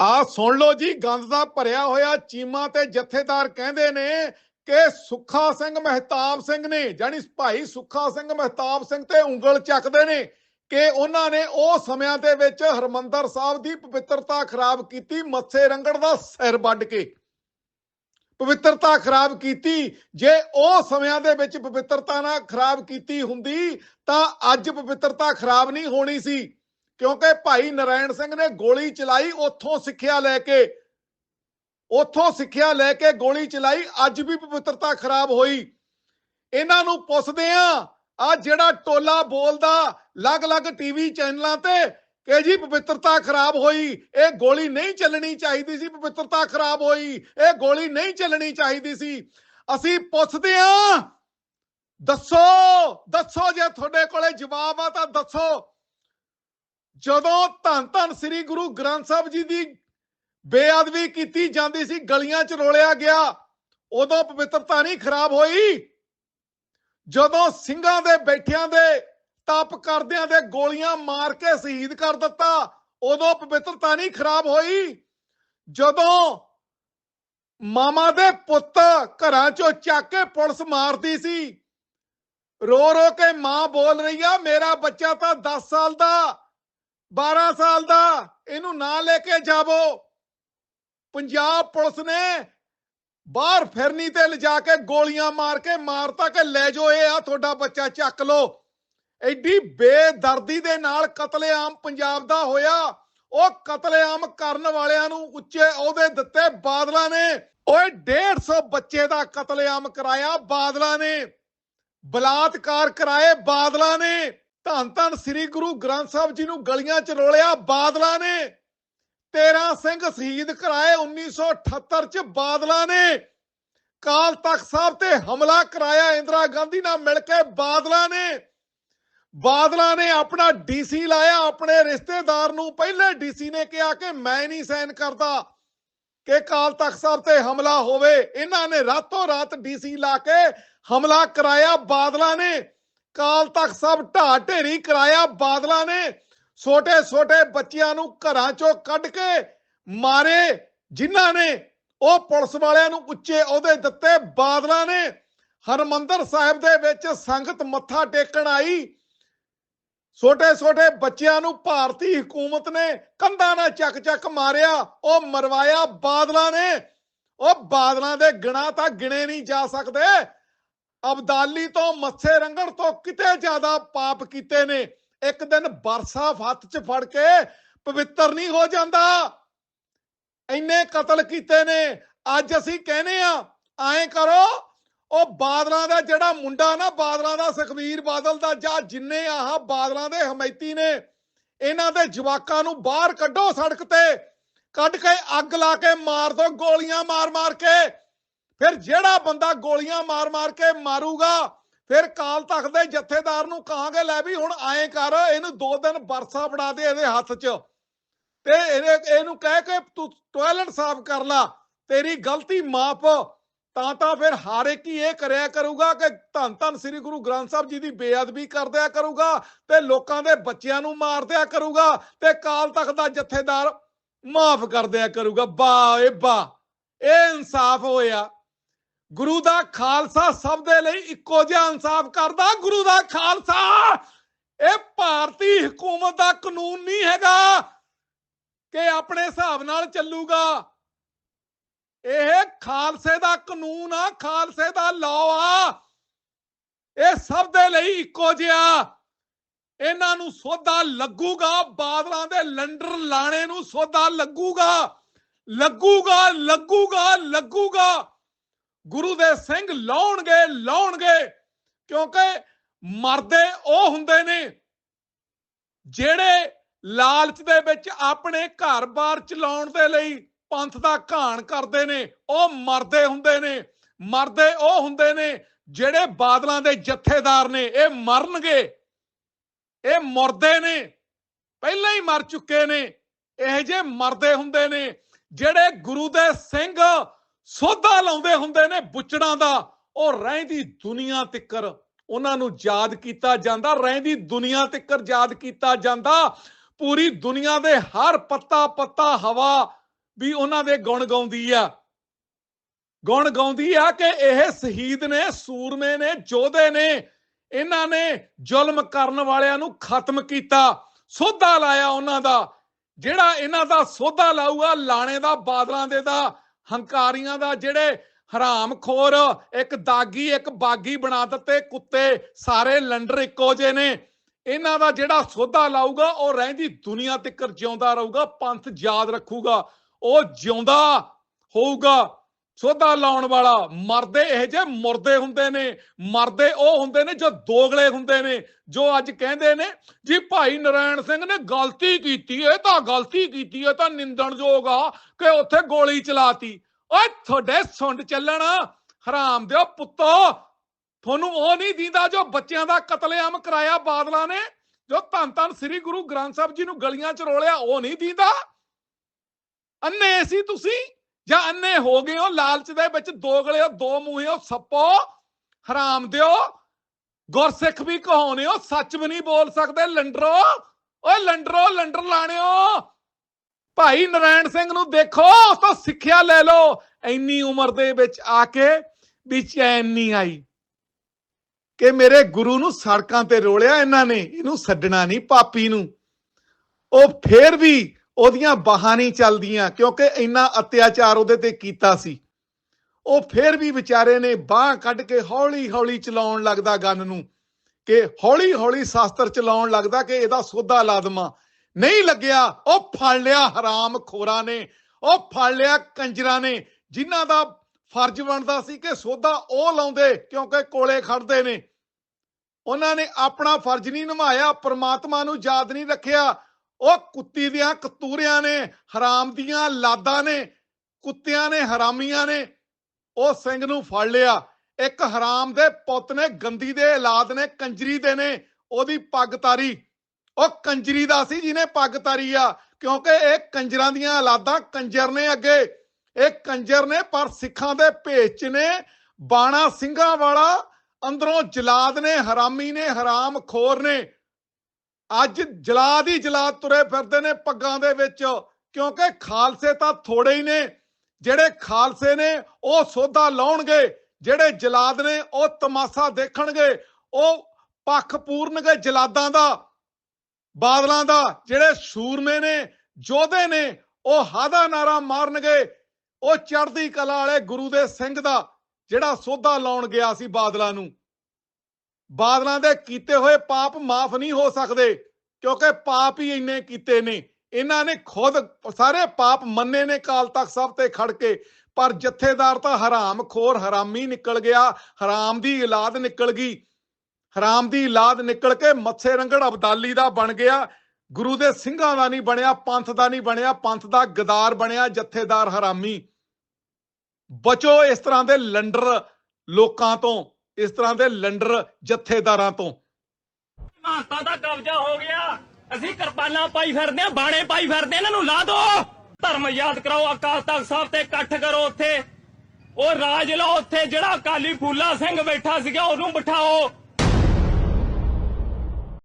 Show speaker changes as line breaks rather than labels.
ਆ ਸੁਣ ਲਓ ਜੀ, ਗੰਦ ਦਾ ਭਰਿਆ ਹੋਇਆ ਚੀਮਾ ਤੇ ਜਥੇਦਾਰ ਕਹਿੰਦੇ ਨੇ ਕਿ ਸੁੱਖਾ ਸਿੰਘ ਮਹਿਤਾਬ ਸਿੰਘ ਨੇ ਜਾਨੀ ਭਾਈ ਸੁੱਖਾ ਸਿੰਘ ਮਹਿਤਾਬ ਸਿੰਘ ਤੇ ਉਂਗਲ ਚੱਕਦੇ ਨੇ ਕਿ ਉਹਨਾਂ ਨੇ ਉਹ ਸਮਿਆਂ ਦੇ ਵਿੱਚ ਹਰਮੰਦਰ ਸਾਹਿਬ ਦੀ ਪਵਿੱਤਰਤਾ ਖਰਾਬ ਕੀਤੀ, ਮੱਥੇ ਰੰਗੜ ਦਾ ਸਿਰ ਵੱਢ ਕੇ। ਪਵਿੱਤਰਤਾ ਖਰਾਬ ਕੀਤੀ, ਜੇ ਉਹ ਸਮਿਆਂ ਦੇ ਵਿੱਚ ਪਵਿੱਤਰਤਾ ਨਾ ਖਰਾਬ ਕੀਤੀ ਹੁੰਦੀ, ਤਾਂ ਅੱਜ ਪਵਿੱਤਰਤਾ ਖਰਾਬ ਨਹੀਂ ਹੋਣੀ ਸੀ। ਕਿਉਂਕਿ ਭਾਈ ਨਰਾਇਣ ਸਿੰਘ ਨੇ ਗੋਲੀ ਚਲਾਈ, ਉੱਥੋਂ ਸਿੱਖਿਆ ਲੈ ਕੇ, ਉੱਥੋਂ ਸਿੱਖਿਆ ਲੈ ਕੇ ਗੋਲੀ ਚਲਾਈ, ਅੱਜ ਵੀ ਪਵਿੱਤਰਤਾ ਖਰਾਬ ਹੋਈ। ਇਹਨਾਂ ਨੂੰ ਪੁੱਛਦੇ ਆ ਆ ਜਿਹੜਾ ਟੋਲਾ ਬੋਲਦਾ ਅਲੱਗ-ਅਲੱਗ ਟੀਵੀ ਚੈਨਲਾਂ ਤੇ, ਕਿ ਜੀ ਪਵਿੱਤਰਤਾ ਖਰਾਬ ਹੋਈ, ਇਹ ਗੋਲੀ ਨਹੀਂ ਚੱਲਣੀ ਚਾਹੀਦੀ ਸੀ, ਪਵਿੱਤਰਤਾ ਖਰਾਬ ਹੋਈ, ਇਹ ਗੋਲੀ ਨਹੀਂ ਚੱਲਣੀ ਚਾਹੀਦੀ ਸੀ। ਅਸੀਂ ਪੁੱਛਦੇ ਆ, ਦੱਸੋ ਦੱਸੋ ਜੇ ਤੁਹਾਡੇ ਕੋਲੇ ਜਵਾਬ ਆ ਤਾਂ ਦੱਸੋ। ਜਦੋਂ ਧੰਨ ਧੰਨ ਸ੍ਰੀ ਗੁਰੂ ਗ੍ਰੰਥ ਸਾਹਿਬ ਜੀ ਦੀ ਬੇਅਦਬੀ ਕੀਤੀ ਜਾਂਦੀ ਸੀ, ਗਲੀਆਂ 'ਚ ਰੋਲਿਆ ਗਿਆ, ਉਦੋਂ ਪਵਿੱਤਰਤਾ ਨਹੀਂ ਖਰਾਬ ਹੋਈ। ਜਦੋਂ ਸਿੰਘਾਂ ਦੇ ਬੈਠਿਆਂ ਦੇ, ਤਪ ਕਰਦਿਆਂ ਦੇ ਗੋਲੀਆਂ ਮਾਰ ਕੇ ਸ਼ਹੀਦ ਕਰ ਦਿੱਤਾ, ਉਦੋਂ ਪਵਿੱਤਰਤਾ ਨਹੀਂ ਖਰਾਬ ਹੋਈ। ਜਦੋਂ ਮਾਮਾ ਦੇ ਪੁੱਤ ਘਰਾਂ 'ਚੋਂ ਚੱਕ ਕੇ ਪੁਲਿਸ ਮਾਰਦੀ ਸੀ ਰੋ ਰੋ ਕੇ ਮਾਂ ਬੋਲ ਰਹੀ ਆ, ਮੇਰਾ ਬੱਚਾ ਤਾਂ 10 ਸਾਲ ਦਾ 12 ਸਾਲ ਦਾ, ਇਹਨੂੰ ਨਾ ਲੈ ਕੇ ਜਾਵੋ। ਪੰਜਾਬ ਪੁਲਿਸ ਨੇ ਬਾਹਰ ਫਿਰਨੀ ਤੇ ਲਿਜਾ ਕੇ ਗੋਲੀਆਂ ਮਾਰ ਕੇ ਮਾਰਤਾ ਕਿ ਲੈ ਜਾਓ, ਇਹ ਆ ਤੁਹਾਡਾ ਬੱਚਾ, ਚੱਕ ਲਓ। ਐਡੀ ਬੇਦਰਦੀ ਦੇ ਨਾਲ ਕਤਲੇਆਮ ਪੰਜਾਬ ਦਾ ਹੋਇਆ। ਉਹ ਕਤਲੇਆਮ ਕਰਨ ਵਾਲਿਆਂ ਨੂੰ ਉੱਚੇ ਅਹੁਦੇ ਦਿੱਤੇ ਬਾਦਲਾਂ ਨੇ। ਓਏ 150 ਬੱਚੇ ਦਾ ਕਤਲੇਆਮ ਕਰਾਇਆ ਬਾਦਲਾਂ ਨੇ। ਬਲਾਤਕਾਰ ਕਰਾਏ ਬਾਦਲਾਂ ਨੇ। ਧੰਨ ਧੰਨ ਸ੍ਰੀ ਗੁਰੂ ਗ੍ਰੰਥ ਸਾਹਿਬ ਜੀ ਨੂੰ ਗਲੀਆਂ 'ਚ ਰੋਲਿਆ ਬਾਦਲਾਂ ਨੇ। 13 ਸਿੰਘ ਸ਼ਹੀਦ ਕਰਾਏ 1978 'ਚ ਬਾਦਲਾਂ ਨੇ। ਕਾਲ ਤਖਤ ਸਾਹਿਬ ਤੇ ਹਮਲਾ ਕਰਾਇਆ ਇੰਦਰਾ ਗਾਂਧੀ ਨਾਲ ਮਿਲ ਕੇ ਬਾਦਲਾਂ ਨੇ। ਬਾਦਲਾਂ ਨੇ ਆਪਣਾ ਡੀਸੀ ਲਾਇਆ, ਆਪਣੇ ਰਿਸ਼ਤੇਦਾਰ ਨੂੰ ਪਹਿਲੇ ਡੀਸੀ ਨੇ ਕਿਹਾ ਕਿ ਮੈਂ ਨਹੀਂ ਸਾਈਨ ਕਰਦਾ ਕਿ ਕਾਲ ਤਖਤ ਸਾਹਿਬ ਤੇ ਹਮਲਾ ਹੋਵੇ। ਇਹਨਾਂ ਨੇ ਰਾਤੋਂ ਰਾਤ ਡੀਸੀ ਲਾ ਕੇ ਹਮਲਾ ਕਰਾਇਆ ਬਾਦਲਾਂ ਨੇ। ਕਾਲ ਤਖਤ ਸਭ ਢਾ ਢੇਰੀ ਕਰਾਇਆ ਬਾਦਲਾਂ ਨੇ। ਛੋਟੇ ਛੋਟੇ ਬੱਚਿਆਂ ਨੂੰ ਘਰਾਂ ਚੋਂ ਕੱਢ ਕੇ ਮਾਰੇ, ਜਿਨ੍ਹਾਂ ਨੇ ਉਹ ਪੁਲਿਸ ਵਾਲਿਆਂ ਨੂੰ ਉੱਚੇ ਅਹੁਦੇ ਦਿੱਤੇ, ਬਾਦਲਾਂ ਨੇ ਹਰਮੰਦਰ ਸਾਹਿਬ ਦੇ ਵਿੱਚ ਸੰਗਤ ਮੱਥਾ ਟੇਕਣ ਆਈ। ਛੋਟੇ ਛੋਟੇ ਬੱਚਿਆਂ ਨੂੰ ਭਾਰਤੀ ਹਕੂਮਤ ਨੇ ਕੰਧਾਂ ਨਾਲ ਚੱਕ ਚੱਕ ਮਾਰਿਆ, ਉਹ ਮਰਵਾਇਆ ਬਾਦਲਾਂ ਨੇ। ਉਹ ਬਾਦਲਾਂ ਦੇ ਗਿਣਾ ਤਾਂ ਗਿਣੇ ਨਹੀਂ ਜਾ ਸਕਦੇ। ਅਬਦਾਲੀ ਤੋਂ ਮੱਥੇ ਰੰਗਣ ਤੋਂ ਕਿਤੇ ਜ਼ਿਆਦਾ ਪਾਪ ਕੀਤੇ ਨੇ। ਇੱਕ ਦਿਨ ਬਰਸਾ ਹੱਥ 'ਚ ਫੜ ਕੇ ਪਵਿੱਤਰ ਨਹੀਂ ਹੋ ਜਾਂਦਾ। ਇੰਨੇ ਕਤਲ ਕੀਤੇ ਨੇ। ਅੱਜ ਅਸੀਂ ਕਹਿੰਦੇ ਆ, ਐਂ ਕਰੋ, ਉਹ ਬਾਦਲਾਂ ਦਾ ਜਿਹੜਾ ਮੁੰਡਾ ਨਾ, ਬਾਦਲਾਂ ਦਾ ਸੁਖਵੀਰ ਬਾਦਲ ਦਾ, ਜਾਂ ਜਿੰਨੇ ਆਹ ਬਾਦਲਾਂ ਦੇ ਹਮਾਇਤੀ ਨੇ, ਇਹਨਾਂ ਦੇ ਜਵਾਕਾਂ ਨੂੰ ਬਾਹਰ ਕੱਢੋ ਸੜਕ ਤੇ। ਕੱਢ ਕੇ ਅੱਗ ਲਾ ਕੇ ਮਾਰ ਦੋ, ਗੋਲੀਆਂ ਮਾਰ-ਮਾਰ ਕੇ। ਫਿਰ ਜਿਹੜਾ ਬੰਦਾ ਗੋਲੀਆਂ ਮਾਰ-ਮਾਰ ਕੇ ਮਾਰੂਗਾ, ਫਿਰ ਕਾਲ ਤਖਤ ਦੇ ਜਥੇਦਾਰ ਨੂੰ ਕਹਾਂਗੇ, ਲੈ ਵੀ ਹੁਣ ਆਏ ਕਰ, ਇਹਨੂੰ ਦੋ ਦਿਨ ਬਰਸਾ ਫੜਾ ਦੇ ਇਹਦੇ ਹੱਥ 'ਚ। ਤੇ ਇਹਦੇ, ਇਹਨੂੰ ਕਹਿ ਕੇ ਤੂੰ ਟਾਇਲਟ ਸਾਫ਼ ਕਰ ਲਾ, ਤੇਰੀ ਗਲਤੀ ਮਾਫ। ਤਾਂ ਤਾਂ ਫਿਰ ਹਰ ਇੱਕ ਹੀ ਇਹ ਕਰਿਆ ਕਰੂਗਾ ਕਿ ਧੰਨ ਧੰਨ ਸ੍ਰੀ ਗੁਰੂ ਗ੍ਰੰਥ ਸਾਹਿਬ ਜੀ ਦੀ ਬੇਅਦਬੀ ਕਰਦਿਆ ਕਰੂਗਾ ਤੇ ਲੋਕਾਂ ਦੇ ਬੱਚਿਆਂ ਨੂੰ ਮਾਰ ਦਿਆ ਕਰੂਗਾ ਤੇ ਕਾਲ ਤਖਤ ਦਾ ਜਥੇਦਾਰ ਮਾਫ ਕਰਦਿਆ ਕਰੂਗਾ। ਬਾ ਏ ਬਾ ਇਹ ਇਨਸਾਫ ਹੋਇਆ। ਗੁਰੂ ਦਾ ਖਾਲਸਾ ਸਭ ਦੇ ਲਈ ਇੱਕੋ ਜਿਹਾ ਇਨਸਾਫ ਕਰਦਾ, ਗੁਰੂ ਦਾ ਖਾਲਸਾ। ਇਹ ਭਾਰਤੀ ਹਕੂਮਤ ਦਾ ਕਾਨੂੰਨ ਨਹੀਂ ਹੈਗਾ ਕਿ ਆਪਣੇ ਹਿਸਾਬ ਨਾਲ ਚੱਲੂਗਾ। ਇਹ ਖਾਲਸੇ ਦਾ ਕਾਨੂੰਨ ਆ, ਖਾਲਸੇ ਦਾ ਲਾਅ ਆ। ਇਹ ਸਭ ਦੇ ਲਈ ਇੱਕੋ ਜਿਹਾ। ਇਹਨਾਂ ਨੂੰ ਸੋਧਾ ਲੱਗੂਗਾ, ਬਾਦਲਾਂ ਦੇ ਲੰਡਰ ਲਾਣੇ ਨੂੰ ਸੋਧਾ ਲੱਗੂਗਾ। ਲੱਗੂਗਾ ਲੱਗੂਗਾ ਲੱਗੂਗਾ। ਗੁਰੂ ਦੇ ਸਿੰਘ ਲਾਉਣਗੇ ਲਾਉਣਗੇ, ਕਿਉਂਕਿ ਮਰਦੇ ਉਹ ਹੁੰਦੇ ਨੇ ਜਿਹੜੇ ਲਾਲਚ ਦੇ ਵਿੱਚ ਆਪਣੇ ਘਰ-ਬਾਰ ਚਲਾਉਣ ਦੇ ਲਈ ਪੰਥ ਦਾ ਘਾਣ ਕਰਦੇ ਨੇ, ਉਹ ਮਰਦੇ ਹੁੰਦੇ ਨੇ, ਮਰਦੇ ਉਹ ਹੁੰਦੇ ਨੇ ਜਿਹੜੇ ਬਾਦਲਾਂ ਦੇ ਜਥੇਦਾਰ ਨੇ, ਇਹ ਮਰਨਗੇ, ਇਹ ਮਰਦੇ ਨੇ, ਪਹਿਲਾਂ ਹੀ ਮਰ ਚੁੱਕੇ ਨੇ, ਇਹ ਜੇ ਮਰਦੇ ਹੁੰਦੇ ਨੇ ਜਿਹੜੇ ਗੁਰੂ ਦੇ ਸਿੰਘ ਸੋਧਾ ਲਾਉਂਦੇ ਹੁੰਦੇ ਨੇ ਬੁੱਚੜਾਂ ਦਾ। ਉਹ ਰਹਿੰਦੀ ਦੁਨੀਆ ਤਿੱਕਰ ਉਹਨਾਂ ਨੂੰ ਯਾਦ ਕੀਤਾ ਜਾਂਦਾ, ਰਹਿੰਦੀ ਦੁਨੀਆ ਤਿੱਕਰ ਯਾਦ ਕੀਤਾ ਜਾਂਦਾ। ਪੂਰੀ ਦੁਨੀਆ ਦੇ ਹਰ ਪੱਤਾ ਪੱਤਾ ਹਵਾ ਵੀ ਉਹਨਾਂ ਦੇ ਗੁਣ ਗਾਉਂਦੀ ਆ। ਗੁਣ ਗਾਉਂਦੀ ਆ ਕਿ ਇਹ ਸ਼ਹੀਦ ਨੇ, ਸੂਰਮੇ ਨੇ, ਯੋਧੇ ਨੇ, ਇਹਨਾਂ ਨੇ ਜ਼ੁਲਮ ਕਰਨ ਵਾਲਿਆਂ ਨੂੰ ਖਤਮ ਕੀਤਾ, ਸੋਧਾ ਲਾਇਆ ਉਹਨਾਂ ਦਾ। ਜਿਹੜਾ ਇਹਨਾਂ ਦਾ ਸੋਧਾ ਲਾਊਗਾ, ਲਾਣੇ ਦਾ, ਬਾਦਲਾਂ ਦੇ ਦਾ ਹੰਕਾਰੀਆਂ ਦਾ ਜਿਹੜੇ ਹਰਾਮਖੋਰ ਇੱਕ ਦਾਗੀ, ਇੱਕ ਬਾਗੀ ਬਣਾ ਦਿੱਤੇ, ਕੁੱਤੇ ਸਾਰੇ ਲੰਡਰ ਇੱਕੋ ਜੇ ਨੇ। ਇਹਨਾਂ ਦਾ ਜਿਹੜਾ ਸੋਧਾ ਲਾਊਗਾ, ਉਹ ਰਹਿੰਦੀ ਦੁਨੀਆ ਤੱਕ ਜਿਉਂਦਾ ਰਹੂਗਾ, ਪੰਥ ਯਾਦ ਰੱਖੂਗਾ। ਉਹ ਜਿਉਂਦਾ ਹੋਊਗਾ। ਸੋਧਾ ਲਾਉਣ ਵਾਲਾ, ਮਰਦੇ ਇਹ ਜੇ ਮੁਰਦੇ ਹੁੰਦੇ ਨੇ, ਮਰਦੇ ਉਹ ਹੁੰਦੇ ਨੇ ਜੋ ਦੋਗਲੇ ਹੁੰਦੇ ਨੇ, ਜੋ ਅੱਜ ਕਹਿੰਦੇ ਨੇ ਜੀ ਭਾਈ ਨਰਾਇਣ ਸਿੰਘ ਨੇ ਗਲਤੀ ਕੀਤੀ ਇਹ ਤਾਂ ਗਲਤੀ ਕੀਤੀ ਇਹ ਤਾਂ ਨਿੰਦਣਯੋਗ ਆ ਕਿ ਉੱਥੇ ਗੋਲੀ ਚਲਾਤੀ। ਓਏ ਤੁਹਾਡੇ ਸੁੰਡ ਚੱਲਣ, ਹਰਾਮ ਦਿਓ ਪੁੱਤੋ। ਤੁਹਾਨੂੰ ਉਹ ਨਹੀਂ ਦਿੰਦਾ ਜੋ ਬੱਚਿਆਂ ਦਾ ਕਤਲੇਆਮ ਕਰਾਇਆ ਬਾਦਲਾਂ ਨੇ, ਜੋ ਧੰਨ ਧੰਨ ਸ੍ਰੀ ਗੁਰੂ ਗ੍ਰੰਥ ਸਾਹਿਬ ਜੀ ਨੂੰ ਗਲੀਆਂ 'ਚ ਰੋਲਿਆ, ਉਹ ਨਹੀਂ ਦਿੰਦਾ। ਅੰਨੇ ਸੀ ਤੁਸੀਂ? ਜਾਂ ਅੰਨੇ ਹੋ ਗਏ ਹੋ, ਲਾਲਚ ਦੇ ਵਿੱਚ ਦੋਗਲੇ ਹੋ, ਦੋ ਮੂੰਹੇ ਹੋ, ਸੱਪੋ, ਹਰਾਮ ਦਿਓ। ਗੁਰਸਿੱਖ ਵੀ ਕਹਾਉਨੇ ਹੋ ਸੱਚ ਵੀ ਨਹੀਂ ਬੋਲ ਸਕਦੇ। ਲੰਡਰੋ, ਓਏ ਲੰਡਰੋ, ਲੰਡਰ ਲਾਣਿਓ। ਭਾਈ ਨਰਾਇਣ ਸਿੰਘ ਨੂੰ ਦੇਖੋ, ਉਸ ਤੋਂ ਸਿੱਖਿਆ ਲੈ ਲਓ। ਇੰਨੀ ਉਮਰ ਦੇ ਵਿੱਚ ਆ ਕੇ ਵੀ ਚੈਨ ਨਹੀਂ ਆਈ। ਕਿ ਮੇਰੇ ਗੁਰੂ ਨੂੰ ਸੜਕਾਂ ਤੇ ਰੋਲਿਆ ਇਹਨਾਂ ਨੇ, ਇਹਨੂੰ ਛੱਡਣਾ ਨਹੀਂ, ਪਾਪੀ ਨੂੰ। ਉਹ ਫੇਰ ਵੀ ਉਹਦੀਆਂ ਬਾਹਾਂ ਨਹੀਂ ਚੱਲਦੀਆਂ ਕਿਉਂਕਿ ਇੰਨਾ ਅਤਿਆਚਾਰ ਉਹਦੇ ਤੇ ਕੀਤਾ ਸੀ। ਉਹ ਫੇਰ ਵੀ ਵਿਚਾਰੇ ਨੇ ਬਾਹ ਕੱਢ ਕੇ ਹੌਲੀ ਹੌਲੀ ਚਲਾਉਣ ਲੱਗਦਾ ਗਨ ਨੂੰ ਕਿ ਹੌਲੀ ਹੌਲੀ ਸ਼ਾਸਤਰ ਚਲਾਉਣ ਲੱਗਦਾ ਕਿ ਇਹਦਾ ਸੋਧਾ ਲਾ ਦਮਾ ਨਹੀਂ ਲੱਗਿਆ, ਉਹ ਫੜ ਲਿਆ ਹਰਾਮ ਖੋਰਾਂ ਨੇ, ਉਹ ਫੜ ਲਿਆ ਕੰਜਰਾਂ ਨੇ, ਜਿਨ੍ਹਾਂ ਦਾ ਫਰਜ਼ ਬਣਦਾ ਸੀ ਕਿ ਸੋਧਾ ਉਹ ਲਾਉਂਦੇ ਕਿਉਂਕਿ ਕੋਲੇ ਖੜਦੇ ਨੇ। ਉਹਨਾਂ ਨੇ ਆਪਣਾ ਫਰਜ਼ ਨਹੀਂ ਨਿਭਾਇਆ, ਪ੍ਰਮਾਤਮਾ ਨੂੰ ਯਾਦ ਨਹੀਂ ਰੱਖਿਆ ਉਹ ਕੁੱਤੀ ਦੀਆਂ ਕਤੂਰਿਆਂ ਨੇ, ਹਰਾਮ ਦੀਆਂ ਲਾਦਾਂ ਨੇ, ਕੁੱਤਿਆਂ ਨੇ, ਹਰਾਮੀਆਂ ਨੇ, ਉਹ ਸਿੰਘ ਨੂੰ ਫੜ ਲਿਆ। ਇੱਕ ਹਰਾਮ ਦੇ ਪੁੱਤ ਨੇ, ਗੰਦੀ ਦੇ ਔਲਾਦ ਨੇ, ਕੰਜਰੀ ਦੇ ਨੇ, ਉਹਦੀ ਪੱਗ ਤਾਰੀ ਉਹ ਕੰਜਰੀ ਦਾ ਸੀ ਜਿਹਨੇ ਪੱਗ ਤਾਰੀ ਆ, ਕਿਉਂਕਿ ਇਹ ਕੰਜਰਾਂ ਦੀਆਂ ਔਲਾਦਾਂ ਕੰਜਰ ਨੇ ਅੱਗੇ। ਇਹ ਕੰਜਰ ਨੇ, ਪਰ ਸਿੱਖਾਂ ਦੇ ਭੇਚ ਨੇ, ਬਾਣਾ ਸਿੰਘਾਂ ਵਾਲਾ, ਅੰਦਰੋਂ ਜਲਾਦ ਨੇ, ਹਰਾਮੀ ਨੇ ਹਰਾਮ ਖੋਰ ਨੇ। ਅੱਜ ਜਲਾਦ ਹੀ ਜਲਾਦ ਤੁਰੇ ਫਿਰਦੇ ਨੇ ਪੱਗਾਂ ਦੇ ਵਿੱਚ, ਕਿਉਂਕਿ ਖਾਲਸੇ ਤਾਂ ਥੋੜੇ ਹੀ ਨੇ। ਜਿਹੜੇ ਖਾਲਸੇ ਨੇ, ਉਹ ਸੋਧਾ ਲਾਉਣਗੇ। ਜਿਹੜੇ ਜਲਾਦ ਨੇ, ਉਹ ਤਮਾਸ਼ਾ ਦੇਖਣਗੇ। ਉਹ ਪੱਖ ਪੂਰਨਗੇ ਜਲਾਦਾਂ ਦਾ, ਬਾਦਲਾਂ ਦਾ। ਜਿਹੜੇ ਸੂਰਮੇ ਨੇ, ਯੋਧੇ ਨੇ, ਉਹ ਹਾਦਾ ਨਾਰਾ ਮਾਰਨਗੇ। ਉਹ ਚੜ੍ਹਦੀ ਕਲਾ ਵਾਲੇ ਗੁਰੂ ਦੇ ਸਿੰਘ ਦਾ, ਜਿਹੜਾ ਸੋਧਾ ਲਾਉਣ ਗਿਆ ਸੀ ਬਾਦਲਾਂ ਨੂੰ। ਬਾਦਲਾਂ ਦੇ ਕੀਤੇ ਹੋਏ ਪਾਪ ਮਾਫ ਨਹੀਂ ਹੋ ਸਕਦੇ, ਕਿਉਂਕਿ ਪਾਪ ਹੀ ਇੰਨੇ ਕੀਤੇ ਨੇ। ਇਹਨਾਂ ਨੇ ਖੁਦ ਸਾਰੇ ਪਾਪ ਮੰਨੇ ਨੇ ਕਾਲ ਤੱਕ ਸਭ ਤੇ ਖੜ ਕੇ, ਪਰ ਜਥੇਦਾਰ ਤਾਂ ਹਰਾਮ ਖੋਰ ਹਰਾਮੀ ਨਿਕਲ ਗਿਆ, ਹਰਾਮ ਦੀ ਔਲਾਦ ਨਿਕਲ ਗਈ। ਹਰਾਮ ਦੀ ਔਲਾਦ ਨਿਕਲ ਕੇ ਮੱਥੇ ਰੰਗੜ ਅਬਦਾਲੀ ਦਾ ਬਣ ਗਿਆ, ਗੁਰੂ ਦੇ ਸਿੰਘਾਂ ਦਾ ਨਹੀਂ ਬਣਿਆ, ਪੰਥ ਦਾ ਨਹੀਂ ਬਣਿਆ, ਪੰਥ ਦਾ ਗਦਾਰ ਬਣਿਆ ਜਥੇਦਾਰ ਹਰਾਮੀ। ਬਚੋ ਇਸ ਤਰ੍ਹਾਂ ਦੇ ਲੰਡਰ ਲੋਕਾਂ ਤੋਂ। ਇਸ ਤਰ੍ਹਾਂ ਦੇ ਲੰਡਰ ਜਥੇਦਾਰਾਂ ਤੋਂ।
ਮਾਤਾ ਦਾ ਕਬਜ਼ਾ ਹੋ ਗਿਆ। ਅਸੀਂ ਕਿਰਪਾਨਾਂ ਪਾਈ ਫਿਰਦੇ ਆ ਬਾਣੇ ਪਾਈ ਫਿਰਦੇ ਇਹਨਾਂ ਨੂੰ ਲਾ ਦੋ। ਧਰਮ ਯਾਦ ਕਰਾਓ, ਅਕਾਲ ਤਖਤ ਸਾਹਿਬ ਤੇ ਇਕੱਠ ਕਰੋ ਉੱਥੇ। ਉਹ ਰਾਜ ਲਓ ਉੱਥੇ, ਜਿਹੜਾ ਅਕਾਲੀ ਫੂਲਾ ਸਿੰਘ ਬੈਠਾ ਸੀਗਾ, ਉਹਨੂੰ ਬਿਠਾਓ।